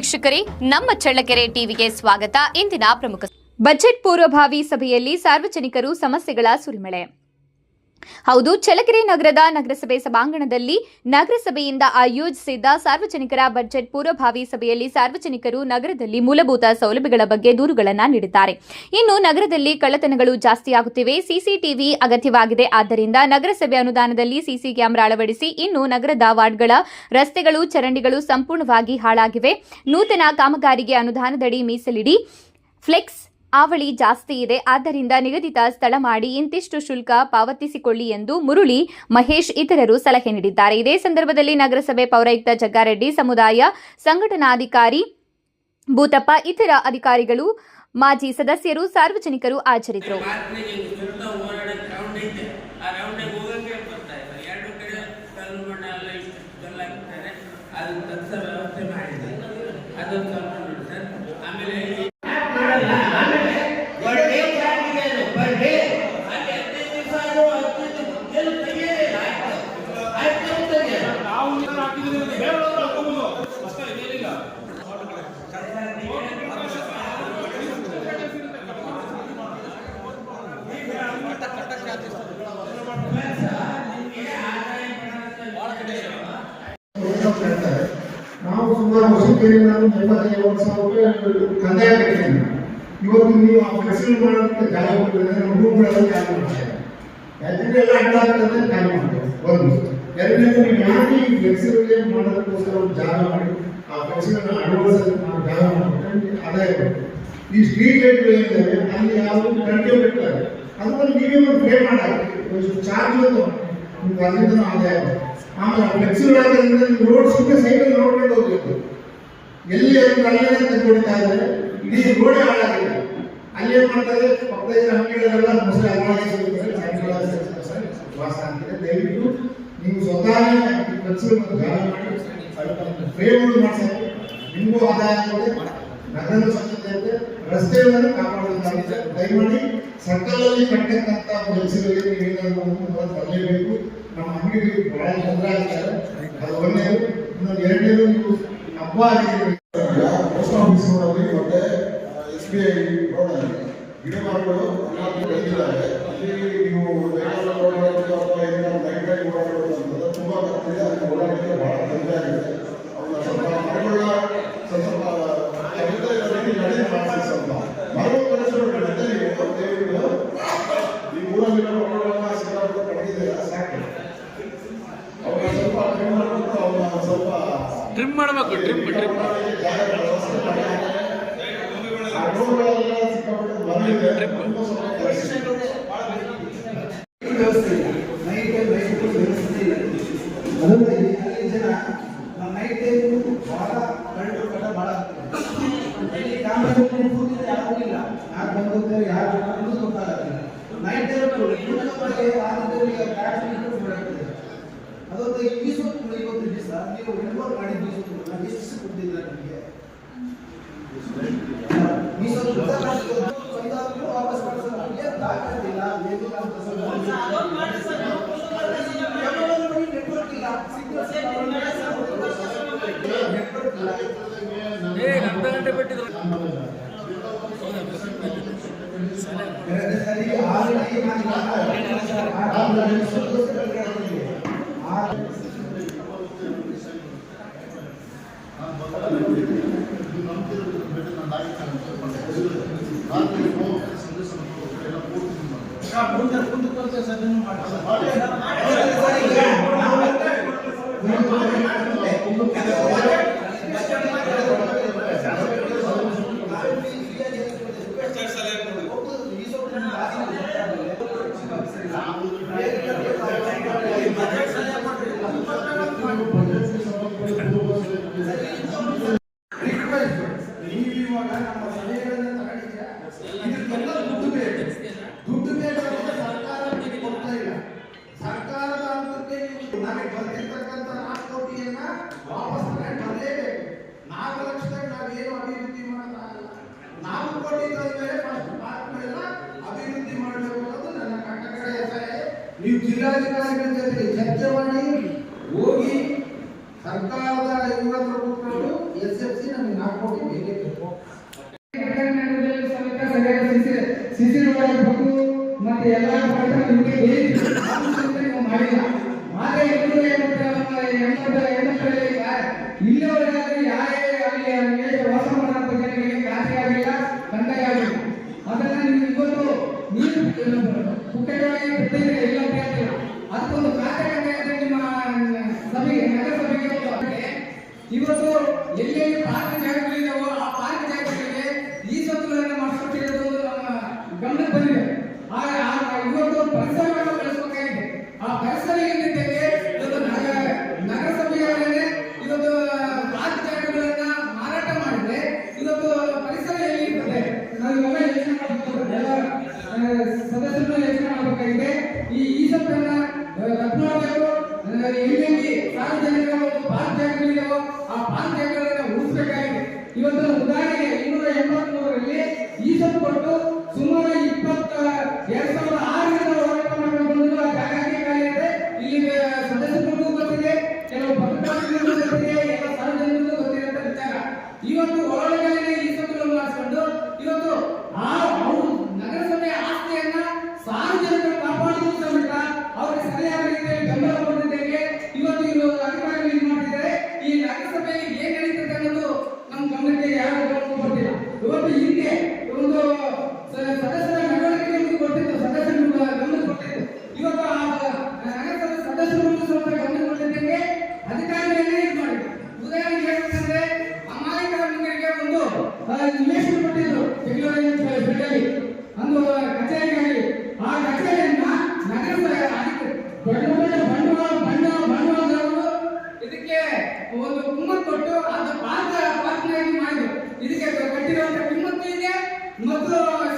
ವೀಕ್ಷಕರೇ ನಮ್ಮ ಚಳ್ಳಕೆರೆ ಟಿವಿಗೆ ಸ್ವಾಗತ. ಇಂದಿನ ಪ್ರಮುಖ ಬಜೆಟ್ ಪೂರ್ವಭಾವಿ ಸಭೆಯಲ್ಲಿ ಸಾರ್ವಜನಿಕರು ಸಮಸ್ಯೆಗಳ ಸುರಿಮಳೆ. ಹೌದು, ಚಳ್ಳಕೆರೆ ನಗರದ ನಗರಸಭೆ ಸಭಾಂಗಣದಲ್ಲಿ ನಗರಸಭೆಯಿಂದ ಆಯೋಜಿಸಿದ್ದ ಸಾರ್ವಜನಿಕರ ಬಜೆಟ್ ಪೂರ್ವಭಾವಿ ಸಭೆಯಲ್ಲಿ ಸಾರ್ವಜನಿಕರು ನಗರದಲ್ಲಿ ಮೂಲಭೂತ ಸೌಲಭ್ಯಗಳ ಬಗ್ಗೆ ದೂರುಗಳನ್ನು ನೀಡಿದ್ದಾರೆ. ಇನ್ನು ನಗರದಲ್ಲಿ ಕಳ್ಳತನಗಳು ಜಾಸ್ತಿಯಾಗುತ್ತಿವೆ ಸಿಸಿಟಿವಿ ಅಗತ್ಯವಾಗಿದೆ. ಆದ್ದರಿಂದ ನಗರಸಭೆ ಅನುದಾನದಲ್ಲಿ ಸಿಸಿ ಕ್ಯಾಮೆರಾ ಅಳವಡಿಸಿ ಇನ್ನು ನಗರದ ವಾರ್ಡ್ಗಳ ರಸ್ತೆಗಳು, ಚರಂಡಿಗಳು ಸಂಪೂರ್ಣವಾಗಿ ಹಾಳಾಗಿವೆ. ನೂತನ ಕಾಮಗಾರಿಗೆ ಅನುದಾನದಡಿ ಮೀಸಲಿಡಿ. ಫ್ಲೆಕ್ಸ್ ಅವಳಿ ಜಾಸ್ತಿ ಇದೆ. ಆದ್ದರಿಂದ ನಿಗದಿತ ಸ್ಥಳ ಮಾಡಿ ಇಂತಿಷ್ಟು ಶುಲ್ಕ ಪಾವತಿಸಿಕೊಳ್ಳಿ ಎಂದು ಮುರುಳಿ ಮಹೇಶ್ ಇತರರು ಸಲಹೆ ನೀಡಿದ್ದಾರೆ. ಇದೇ ಸಂದರ್ಭದಲ್ಲಿ ನಗರಸಭೆ ಪೌರಾಯುಕ್ತ ಜಗ್ಗಾರೆಡ್ಡಿ ಸಮುದಾಯ ಸಂಘಟನಾಧಿಕಾರಿ ಭೂತಪ್ಪ, ಇತರ ಅಧಿಕಾರಿಗಳು, ಮಾಜಿ ಸದಸ್ಯರು, ಸಾರ್ವಜನಿಕರು ಹಾಜರಿದ್ದರು. ನಾವು ಸುಮಾರು ವರ್ಷಕ್ಕೆ ನಾನು ಎಂಬತ್ತೈದು ವರ್ಷ ರೂಪಾಯಿ ಕಂದಾಯ ಕಟ್ಟಿದ್ದೀನಿ ಇವತ್ತು ನೀವು ಆ ಫೆಸಿಲ್ ಮಾಡೋದಕ್ಕೆ ಜಾಗ ಕೊಟ್ಟಿದ್ರೆ ನಮ್ಮ ರೂಮ್ಗಳಲ್ಲಿ ಜಾಗ ಮಾಡ್ತಾರೆ ಯಾಕಂದ್ರೆ ಎಲ್ಲ ಅಡ್ಡ ಆಗ್ತದೆ ಖಾಲಿ ಮಾಡ್ತಾರೆ ಒಂದು ಎರಡನೇದು ನೀವು ಯಾಕೆ ಮಾಡೋದಕ್ಕೋಸ್ಕರ ಒಂದು ಜಾಗ ಮಾಡಿ, ಆ ಫ್ಲೆಕ್ಸಿಬಲ್ ಅಳವಡಿಸೋದಕ್ಕೆ ನಾವು ಜಾಗ ಮಾಡ್ಬಿಟ್ರೆ ಆದಾಯ ಈ ಸ್ಟ್ರೀಟ್ ಲೈಟ್ ಏನಿದೆ, ಅಲ್ಲಿ ಯಾವುದು ಕಡಿಮೆ ಬಿಟ್ಟಾರೆ ಅದನ್ನು ನೀವೇ ಒಂದು ಪೇ ಮಾಡಿ ಚಾರ್ಜ್ ನಿಮ್ಗೆ ಅದರಿಂದ ಆದಾಯ ಆಮೇಲೆ ಫ್ಲೆಕ್ಸಿಬಲ್ ಆಗಿರೋದ್ರಿಂದ ನೀವು ರೋಡ್ ಸುಮ್ಮನೆ ಸೈಕಲ್ ನೋಡ್ಕೊಂಡು ಹೋಗ್ಬೇಕು. ಎಲ್ಲಿ ಒಂದು ಅಲ್ಲೇ ತಂದ್ಕೊಡ್ತಾ ಇದ್ದಾರೆ ಇಡೀ ರೋಡೇ ಹಾಳಾಗಿದೆ. ಅಲ್ಲಿ ಏನ್ ಮಾಡ್ತಾರೆ ಪಕ್ಕದ ಅಂಗಡಿಗಳೆಲ್ಲ ಮುಸ್ಲಿಂ ಅಲ್ವಾಡಿ ಸಿಗುತ್ತಾರೆ ಸಾಯಂಕಾಲ ವಾಸ ದಯವಿಟ್ಟು ನೀವು ಸ್ವತಃ ಫ್ಲೆಕ್ಸಿಬಲ್ ಜಾಗ ಮಾಡಿ ಫ್ರೇಮ್ಗಳು ಮಾಡ್ಸಕ್ಕೆ ನಿಮಗೂ ಆದಾಯ ಆಗುತ್ತೆ ನಗರದ ಸ್ವಚ್ಛತೆ ಇರುತ್ತೆ ರಸ್ತೆಗಳನ್ನು ಕಾಪಾಡೋದಾಗುತ್ತೆ ದಯಮಾಡಿ ಸರ್ಕಲಲ್ಲಿ ಕಟ್ಟಕ್ಕಂಥ ಫ್ಲೆಕ್ಸಿಬಲ್ ಏನಾದರೂ ಒಂದು ಬರಲೇಬೇಕು ನಮ್ಮ ಅಂಗಡಿಗೆ ಬಹಳ ತೊಂದರೆ ಆಗ್ತಾರೆ ಅದು ಒಂದನೇದು ಇನ್ನೊಂದು ಎರಡನೇದು ನೀವು ಹಬ್ಬ ಪೋಸ್ಟ್ ಆಫೀಸ್ ಮತ್ತೆ ಎಸ್ ಬಿ ಐ ರೋಡಲ್ಲಿ ಗಿಡ ಮರಗಳು ಎಲ್ಲಾದ್ರೂ ಟ್ರಿಮ್ ಮಾಡಬೇಕು ಟ್ರಿಮ್ ಟ್ರಿಮ್ ನೈಟ್ ಟೈಮ್ ಅದೊಂದು ಈಸೊತ್ತು ಇವತ್ತು ದಿವಸ ನೀವು ರಿಪೋರ್ಟ್ ಮಾಡಿ ಈಸೊತ್ತು ನಾನು ಎಷ್ಟು ಕೊಟ್ಟಿದ್ದೀರ ನಿಮಗೆ ಈಸೊತ್ತು ಸಂದಾದ್ರು ವಾಪಸ್ ಕಳಿಸೋದು ನಮಗೆ ದಾಖಲಿಲ್ಲ ಏನಿಲ್ಲ ಅಂತ ನೆಟ್ವರ್ಕ್ ಇಲ್ಲ ನೆಟ್ವರ್ಕ್ ಇಲ್ಲ ಸರಿ ಆಲ್ರೆಡಿ ನಾನು ಮುಂದೆ ಮುಂದೆ ಕೊಡ್ತೇವೆ ಸರ್ ನೀವು ನೀವು ನೀವು ಜಿಲ್ಲಾಧಿಕಾರಿಗಳ ಜೊತೆ ಚರ್ಚೆ ಮಾಡಿ, ಹೋಗಿ ಸರ್ಕಾರದ ಇವ್ರ ಹತ್ರ ಕೂತ್ಕೊಂಡು ಎಸ್ ಎಫ್ ಸಿ ನಮಗೆ ನಾಲ್ಕು ಕೋಟಿ ಬೇಕೇ ಬೇಕು. ಸಿಸಿ ರೋಡ್ ಮತ್ತೆ ಎಲ್ಲ ಮಾಡಿಲ್ಲ ಆದರೆ ಇನ್ನೂ ಇವತ್ತು ಎಲ್ಲೆಲ್ಲಿ ಪ್ರಾರ್ಥನೆ Amen. نظر